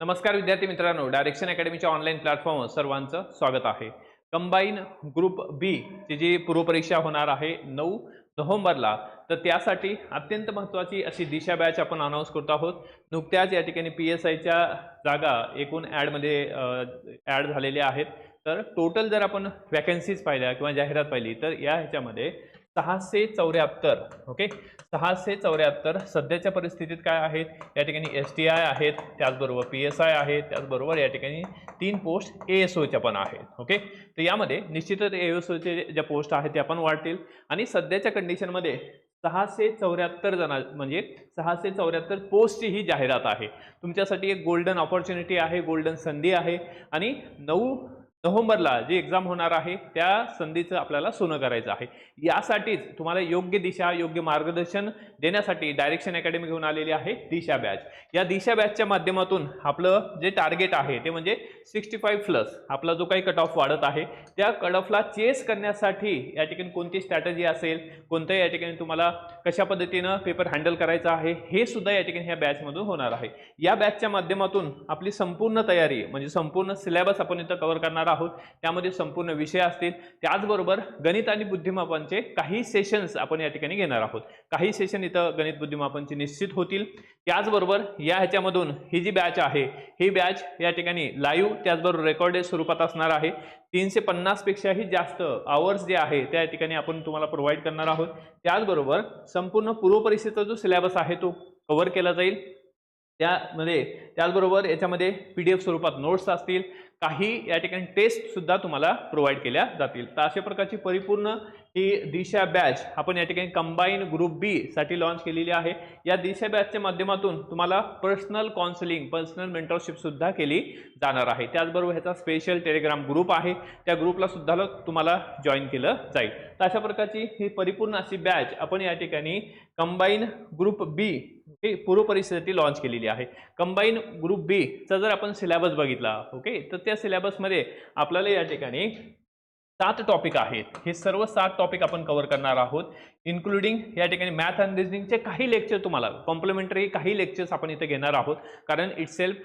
नमस्कार विद्यार्थी मित्रांनो डायरेक्शन अकॅडमीच्या ऑनलाईन प्लॅटफॉर्मवर सर्वांचं स्वागत आहे. कंबाईन ग्रुप बी ची जी पूर्वपरीक्षा होणार आहे नऊ नोव्हेंबरला तर त्यासाठी अत्यंत महत्त्वाची अशी दिशा बॅच आपण अनाऊन्स करत आहोत. नुकत्याच या ठिकाणी पी एस आयच्या जागा एकूण ॲडमध्ये ॲड झालेल्या आहेत. तर टोटल जर आपण वॅकन्सीज पाहिल्या किंवा जाहिरात पाहिली तर या ह्याच्यामध्ये सहाशे चौऱ्याहत्तर ओके सहाशे चौऱ्याहत्तर सध्याच्या परिस्थितीत काय आहेत? या ठिकाणी एस टी आय आहेत त्याचबरोबर पी एस आय आहेत त्याचबरोबर या ठिकाणी तीन पोस्ट ए एस ओच्या पण आहेत ओके तर यामध्ये निश्चितच ए एस ओचे ज्या पोस्ट आहेत त्या पण वाढतील. आणि सध्याच्या कंडिशनमध्ये सहाशे चौऱ्याहत्तर जणा म्हणजे सहाशे चौऱ्याहत्तर पोस्टची ही जाहिरात आहे. तुमच्यासाठी एक गोल्डन ऑपॉर्च्युनिटी आहे गोल्डन संधी आहे. आणि नऊ नोव्हेंबरला जी एक्झाम होणार आहे त्या संधीचं आपल्याला सोनं करायचं आहे. यासाठीच तुम्हाला योग्य दिशा योग्य मार्गदर्शन देण्यासाठी डायरेक्शन अकॅडमी घेऊन आलेली आहे दिशा बॅच. या दिशा बॅचच्या माध्यमातून आपलं जे टार्गेट आहे ते म्हणजे सिक्स्टी फाईव्ह प्लस आपला जो काही कट ऑफ वाढत आहे त्या कट ऑफला चेस करण्यासाठी या ठिकाणी कोणती स्ट्रॅटजी असेल कोणत्याही या ठिकाणी तुम्हाला कशा पद्धतीनं पेपर हँडल करायचं आहे हे सुद्धा या ठिकाणी ह्या बॅचमधून होणार आहे. या बॅचच्या माध्यमातून आपली संपूर्ण तयारी म्हणजे संपूर्ण सिलेबस आपण इथं कव्हर करणार आहोत. त्यामध्ये संपूर्ण विषय असतील. त्याचबरोबर गणित आणि बुद्धिमापनचे काही सेशन्स आपण या ठिकाणी घेणार आहोत. काही सेशन इथं गणित बुद्धिमापनचे निश्चित होतील. त्याचबरोबर या ह्याच्यामधून ही जी बॅच आहे ही बॅच या ठिकाणी लाईव्ह त्याचबरोबर रेकॉर्डेड स्वरूपात असणार आहे. तीनशे पन्नासपेक्षाही जास्त आवर्स जे आहे त्या ठिकाणी आपण तुम्हाला प्रोव्हाइड करणार आहोत. त्याचबरोबर संपूर्ण पूर्वपरीक्षेचा जो सिलेबस आहे तो कव्हर केला जाईल. त्यामध्ये त्याचबरोबर याच्यामध्ये पी डी एफ स्वरूपात नोट्स असतील. काही या ठिकाणी टेस्ट सुद्धा तुम्हाला प्रोव्हाइड केल्या जातील. तर अशा प्रकारची परिपूर्ण ही दिशा बॅच आपण या ठिकाणी कंबाईन ग्रुप बी साठी लॉन्च केलेली आहे. या दिशा बॅचच्या माध्यमातून तुम्हाला पर्सनल काउन्सिलिंग पर्सनल मेंटरशिप सुद्धा केली जाणार आहे. त्याचबरोबर ह्याचा स्पेशल टेलिग्राम ग्रुप आहे. त्या ग्रुपला सुद्धा तुम्हाला जॉईन केलं जाईल. तर अशा प्रकारची ही परिपूर्ण अशी बॅच आपण या ठिकाणी कंबाईन ग्रुप बी ही पूर्व परीक्षेसाठी लॉन्च केलेली आहे. कंबाईन ग्रुप बीचा जर आपण सिलेबस बघितला ओके तर त्या सिलेबसमध्ये आपल्याला या ठिकाणी सात टॉपिक आहेत. हे सर्व सात टॉपिक आपण कव्हर करणार आहोत. इन्क्लुडिंग या ठिकाणी मॅथ अँड रिजनिंगचे काही लेक्चर तुम्हाला कॉम्प्लिमेंटरी काही लेक्चर्स आपण इथे घेणार आहोत. कारण इट सेल्फ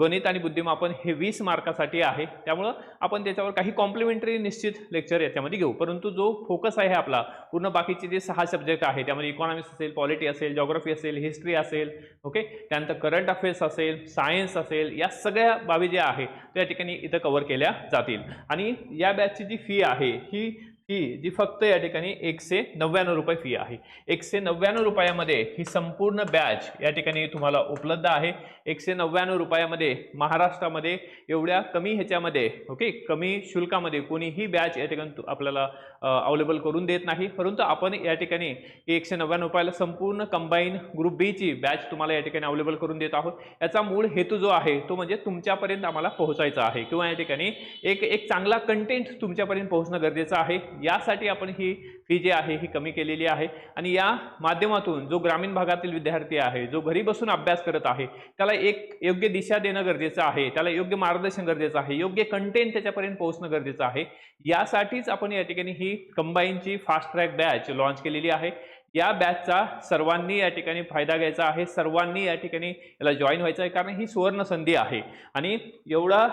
गणित आणि बुद्धिमापन हे वीस मार्कासाठी आहे. त्यामुळं आपण त्याच्यावर काही कॉम्प्लिमेंटरी निश्चित लेक्चर याच्यामध्ये घेऊ. परंतु जो फोकस आहे आपला पूर्ण बाकीचे जे सहा सब्जेक्ट आहे त्यामध्ये इकॉनॉमिक्स असेल पॉलिटी असेल जॉग्रफी असेल हिस्ट्री असेल ओके त्यानंतर करंट अफेअर्स असेल सायन्स असेल या सगळ्या बाबी ज्या आहे त्या ठिकाणी इथं कव्हर केल्या जातील. आणि या बॅचची जी फी आहे ही की जी फक्त या ठिकाणी एकशे नव्याण्णव रुपये फी आहे. एकशे नव्याण्णव रुपयामध्ये ही संपूर्ण बॅच या ठिकाणी तुम्हाला उपलब्ध आहे. एकशे नव्याण्णव रुपयामध्ये महाराष्ट्रामध्ये एवढ्या कमी ह्याच्यामध्ये ओके कमी शुल्कामध्ये कोणीही बॅच या ठिकाणी आपल्याला अवेलेबल करून देत नाही. परंतु आपण या ठिकाणी एकशे नव्याण्णव रुपयाला संपूर्ण कंबाईन ग्रुप बीची बॅच तुम्हाला या ठिकाणी अवेलेबल करून देत आहोत. याचा मूळ हेतू जो आहे तो म्हणजे तुमच्यापर्यंत आम्हाला पोहोचायचा आहे. किंवा या ठिकाणी एक एक चांगला कंटेंट तुमच्यापर्यंत पोहोचणं गरजेचं आहे. यासाठी आपण ही फी जी आहे ही कमी केलेली आहे. आणि या माध्यमातून जो ग्रामीण भागातील विद्यार्थी आहे जो घरी बसून अभ्यास करत आहे त्याला एक योग्य दिशा देणं गरजेचं आहे त्याला योग्य मार्गदर्शन गरजेचं आहे योग्य कंटेंट त्याच्यापर्यंत पोहोचणं गरजेचं आहे यासाठीच आपण या ठिकाणी ही कंबाईनची फास्ट ट्रॅक बॅच लॉन्च केलेली आहे. या बॅचचा सर्वांनी या ठिकाणी फायदा घ्यायचा आहे सर्वांनी या ठिकाणी याला जॉईन व्हायचं आहे कारण ही सुवर्ण संधी आहे. आणि एवढा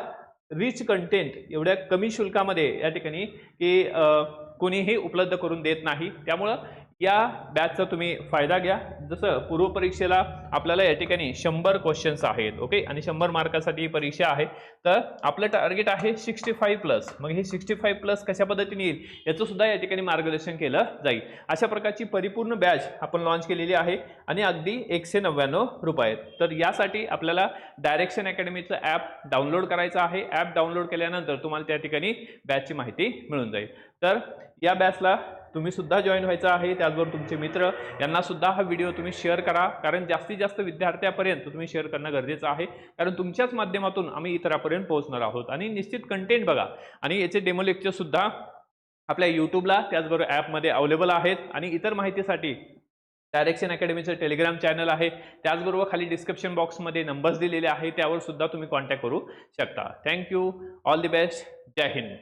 रिच कंटेंट एवढ्या कमी शुल्कामध्ये या ठिकाणी की कोणीही उपलब्ध करून देत नाही. त्यामुळं या बॅचचा तुम्ही फायदा घ्या. जसं पूर्वपरीक्षेला आपल्याला या ठिकाणी शंभर क्वेश्चन्स आहेत ओके आणि शंभर मार्कासाठी ही परीक्षा आहे. तर आपलं टार्गेट आहे सिक्स्टी फाईव्ह प्लस मग हे सिक्स्टी फाईव्ह प्लस कशा पद्धतीने येईल? याचं सुद्धा या ठिकाणी मार्गदर्शन केलं जाईल. अशा प्रकारची परिपूर्ण बॅच आपण लॉन्च केलेली आहे आणि अगदी एकशे नव्याण्णव रुपये तर यासाठी आपल्याला डायरेक्शन अकॅडमीचं ॲप डाउनलोड करायचं आहे. ॲप डाउनलोड केल्यानंतर तुम्हाला त्या ठिकाणी बॅचची माहिती मिळून जाईल. तर या बॅचला तुम्ही सुद्धा जॉईन व्हायचं आहे. त्याचबरोबर तुमचे मित्र यांना सुद्धा हा व्हिडिओ तुम्ही शेअर करा. कारण जास्तीत जास्त विद्यार्थ्यापर्यंत तुम्ही शेअर करणं गरजेचं आहे. कारण तुमच्याच माध्यमातून आम्ही इतरापर्यंत पोहोचणार आहोत. आणि निश्चित कंटेंट बघा. आणि याचे डेमो लेक्चर सुद्धा आपल्या यूट्यूबला त्याचबरोबर ॲपमध्ये अवेलेबल आहेत. आणि इतर माहितीसाठी डायरेक्शन अकॅडमीचं टेलिग्राम चॅनल आहे. त्याचबरोबर खाली डिस्क्रिप्शन बॉक्समध्ये नंबर्स दिलेले आहे त्यावर सुद्धा तुम्ही कॉन्टॅक्ट करू शकता. Thank you all the best Jai Hind